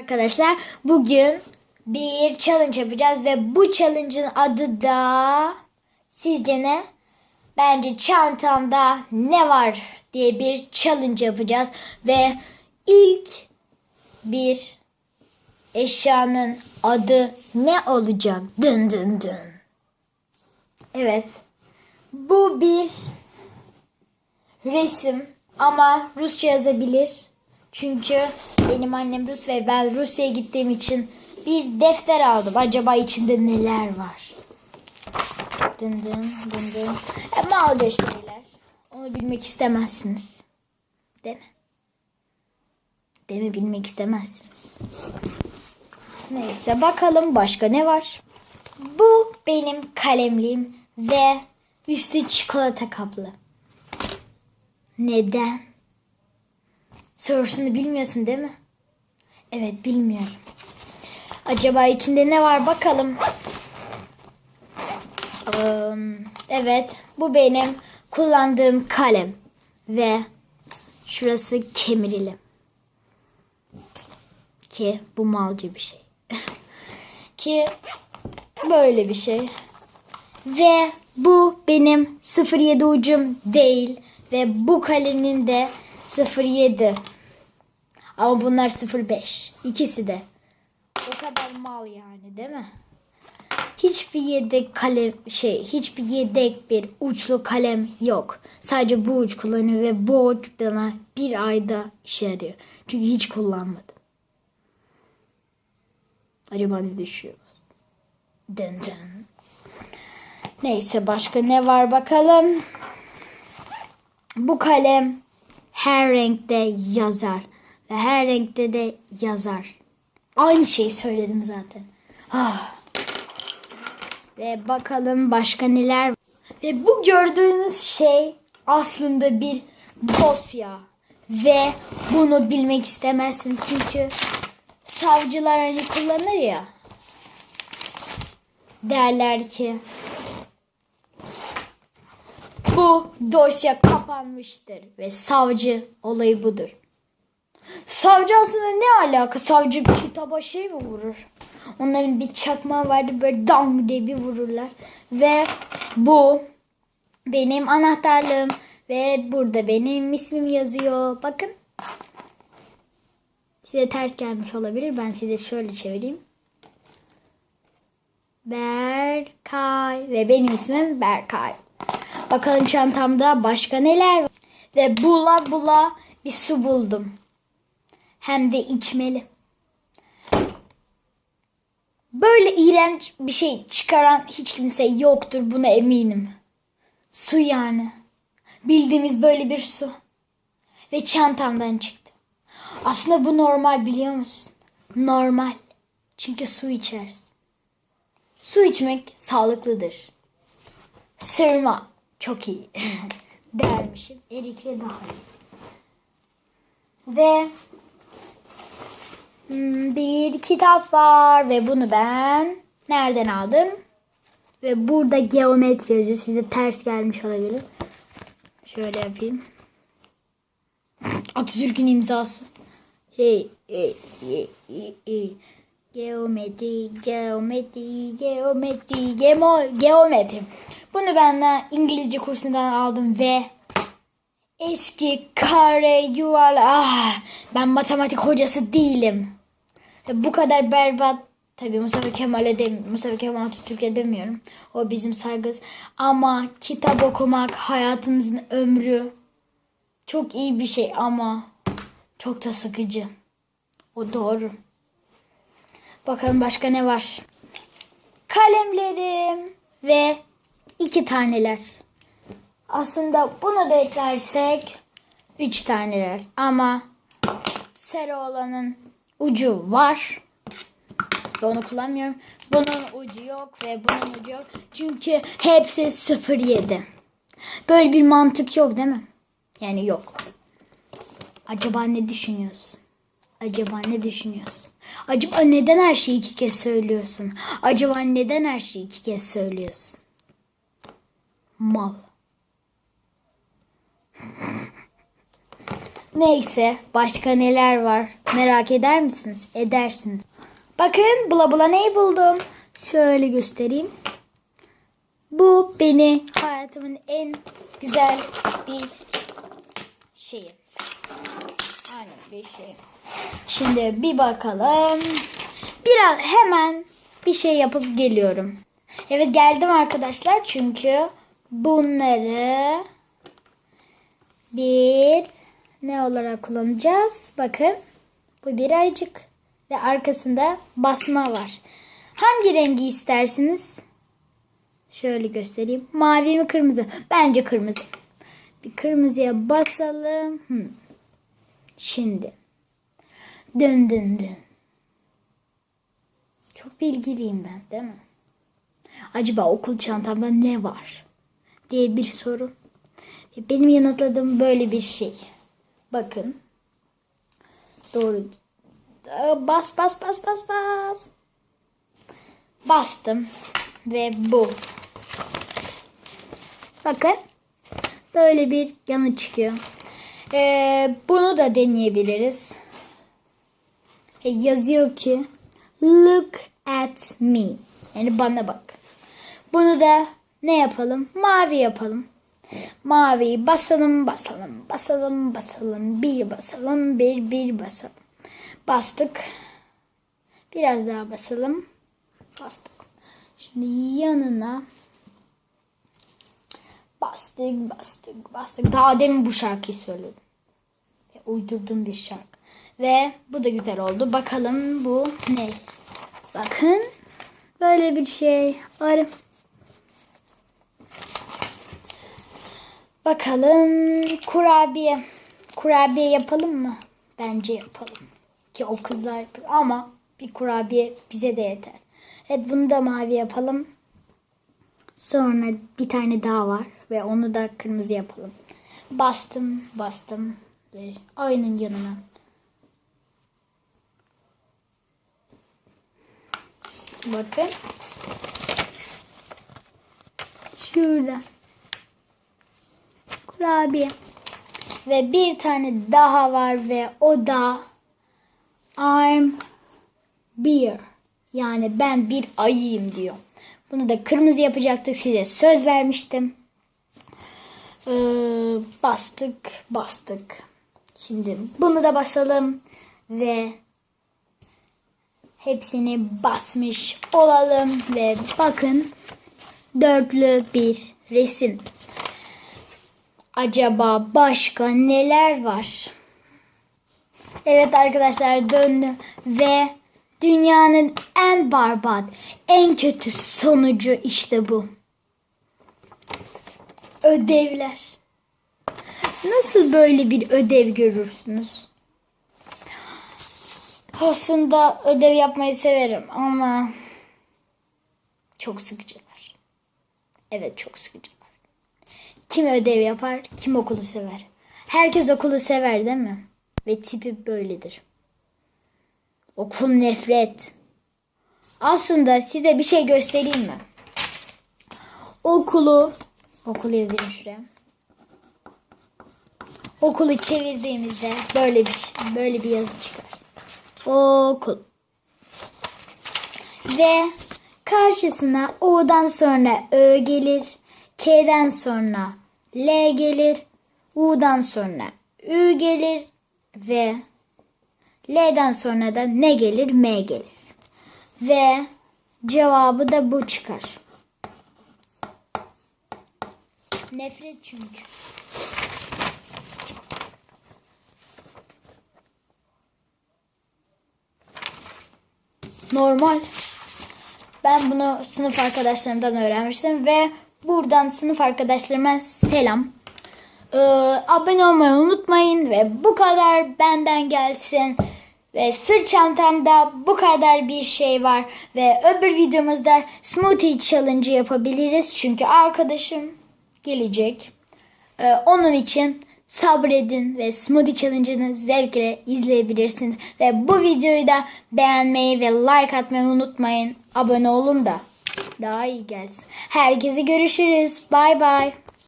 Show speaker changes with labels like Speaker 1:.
Speaker 1: Arkadaşlar bugün bir challenge yapacağız ve bu challenge'ın adı da sizce ne? Bence çantamda ne var diye bir challenge yapacağız ve ilk bir eşyanın adı ne olacak? Dın dın dın. Evet. Bu bir resim ama Rusça yazabilir. Çünkü benim annem Rus ve ben Rusya'ya gittiğim için bir defter aldım. Acaba içinde neler var? Dın dın dın dın. E, malca şeyler. Onu bilmek istemezsiniz. Değil mi? Değil mi? Bilmek istemezsiniz. Neyse bakalım başka ne var? Bu benim kalemliğim ve üstü çikolata kaplı. Neden? Sorusunu bilmiyorsun değil mi? Evet bilmiyorum. Acaba içinde ne var bakalım. Evet bu benim kullandığım kalem. Ve şurası kemirili. Ki bu malca bir şey. Ki böyle bir şey. Ve bu benim 07 ucum değil. Ve bu kalemin de 07. Ama bunlar 05. İkisi de. O kadar mal yani değil mi? Hiçbir yedek kalem şey, hiçbir yedek bir uçlu kalem yok. Sadece bu uç kullanıyor ve bu uç bana bir ayda işe yarıyor. Çünkü hiç kullanmadım. Acaba ne düşüyoruz? Dın dın. Neyse başka ne var bakalım. Bu kalem her renkte yazar. Ve her renkte de yazar. Aynı şeyi söyledim zaten. Ah. Ve bakalım başka neler. Ve bu gördüğünüz şey aslında bir dosya. Ve bunu bilmek istemezsiniz çünkü savcılar hani kullanır ya. Derler ki bu dosya kapanmıştır ve savcı olayı budur. Savcı aslında ne alaka? Savcı bir kitaba şey mi vurur? Onların bir çakma vardı böyle dam diye bir vururlar. Ve bu benim anahtarlığım ve burada benim ismim yazıyor. Bakın. Size ters gelmiş olabilir. Ben size şöyle çevireyim. Berkay ve benim ismim Berkay. Bakalım çantamda başka neler var. Ve bula bula bir su buldum. Hem de içmeli. Böyle iğrenç bir şey çıkaran hiç kimse yoktur buna eminim. Su yani. Bildiğimiz böyle bir su. Ve çantamdan çıktı. Aslında bu normal biliyor musun? Normal. Çünkü su içeriz. Su içmek sağlıklıdır. Sırma çok iyi dermişim. Erikle daha iyi. Ve bir kitap var ve bunu ben nereden aldım? Ve burada geometri yazıyor. Size ters gelmiş olabilir. Şöyle yapayım. Atatürk'ün imzası. Hey, hey, hey, hey, hey. Geometri, geometri, geometri, gemo, geometri. Bunu ben İngilizce kursundan aldım ve eski kare yuvarlak. Ah, ben matematik hocası değilim. Bu kadar berbat. Tabii Mustafa Kemal'e de Mustafa Kemal Atatürk'e demiyorum. O bizim saygız. Ama kitap okumak hayatımızın ömrü. Çok iyi bir şey ama çok da sıkıcı. O doğru. Bakalım başka ne var? Kalemlerim ve iki taneler. Aslında bunu da eklersek üç taneler. Ama sarı olanın ucu var. Ve onu kullanmıyorum. Bunun ucu yok ve bunun ucu yok. Çünkü hepsi 07. Böyle bir mantık yok değil mi? Yani yok. Acaba ne düşünüyorsun? Acaba ne düşünüyorsun? Acaba neden her şeyi iki kez söylüyorsun? Acaba neden her şeyi iki kez söylüyorsun? Mal. Neyse başka neler var merak eder misiniz? Edersiniz. Bakın bula bula neyi buldum. Şöyle göstereyim. Bu beni hayatımın en güzel bir şeyi. Aynen bir şey. Şimdi bir bakalım. Biraz hemen bir şey yapıp geliyorum. Evet geldim arkadaşlar çünkü bunları bir ne olarak kullanacağız? Bakın bu bir ayıcık ve arkasında basma var. Hangi rengi istersiniz? Şöyle göstereyim. Mavi mi kırmızı? Bence kırmızı. Bir kırmızıya basalım. Hmm. Şimdi. Dön dön dön. Çok bilgiliyim ben değil mi? Acaba okul çantamda ne var? Diye bir soru. Benim yanıtladığım böyle bir şey. Bakın. Doğru. Bas bas bas bas bas. Bastım. Ve bu. Bakın. Böyle bir yanı çıkıyor. Ee, bunu da deneyebiliriz. E, yazıyor ki look at me. Yani bana bak. Bunu da ne yapalım? Mavi yapalım. Maviyi basalım, basalım, basalım, basalım. Bir basalım, bir, bir basalım. Bastık. Biraz daha basalım. Bastık. Şimdi yanına bastık, bastık, bastık. Daha demin bu şarkıyı söyledim. Ve uydurduğum bir şarkı. Ve bu da güzel oldu. Bakalım bu ne? Bakın. Böyle bir şey. Arı. Bakalım kurabiye. Kurabiye yapalım mı? Bence yapalım. Ki o kızlar yapıyor. Ama bir kurabiye bize de yeter. Evet bunu da mavi yapalım. Sonra bir tane daha var. Ve onu da kırmızı yapalım. Bastım bastım. Ve aynın yanına. Bakın. Şurada. Kurabiye. Ve bir tane daha var ve o da I'm beer. Yani ben bir ayıyım diyor. Bunu da kırmızı yapacaktık. Size söz vermiştim. Ee, bastık, bastık. Şimdi bunu da basalım ve hepsini basmış olalım ve bakın dörtlü bir resim. Acaba başka neler var? Evet arkadaşlar döndüm ve dünyanın en barbat, en kötü sonucu işte bu. Ödevler. Nasıl böyle bir ödev görürsünüz? Aslında ödev yapmayı severim ama çok sıkıcılar. Evet çok sıkıcılar. Kim ödev yapar, kim okulu sever. Herkes okulu sever değil mi? Ve tipi böyledir. Okul nefret. Aslında size bir şey göstereyim mi? Okulu, okulu yazayım şuraya. Okulu çevirdiğimizde böyle bir böyle bir yazı çıkar. Okul. Ve karşısına O'dan sonra Ö gelir. K'den sonra L gelir. U'dan sonra Ü gelir. Ve L'den sonra da ne gelir? M gelir. Ve cevabı da bu çıkar. Nefret çünkü. Normal. Ben bunu sınıf arkadaşlarımdan öğrenmiştim ve buradan sınıf arkadaşlarıma selam. Ee, abone olmayı unutmayın ve bu kadar benden gelsin. Ve sırt çantamda bu kadar bir şey var. Ve öbür videomuzda smoothie challenge yapabiliriz. Çünkü arkadaşım gelecek. Ee, onun için sabredin ve smoothie challenge'ını zevkle izleyebilirsiniz. Ve bu videoyu da beğenmeyi ve like atmayı unutmayın. Abone olun da daha iyi gelsin. Herkese görüşürüz. Bay bay.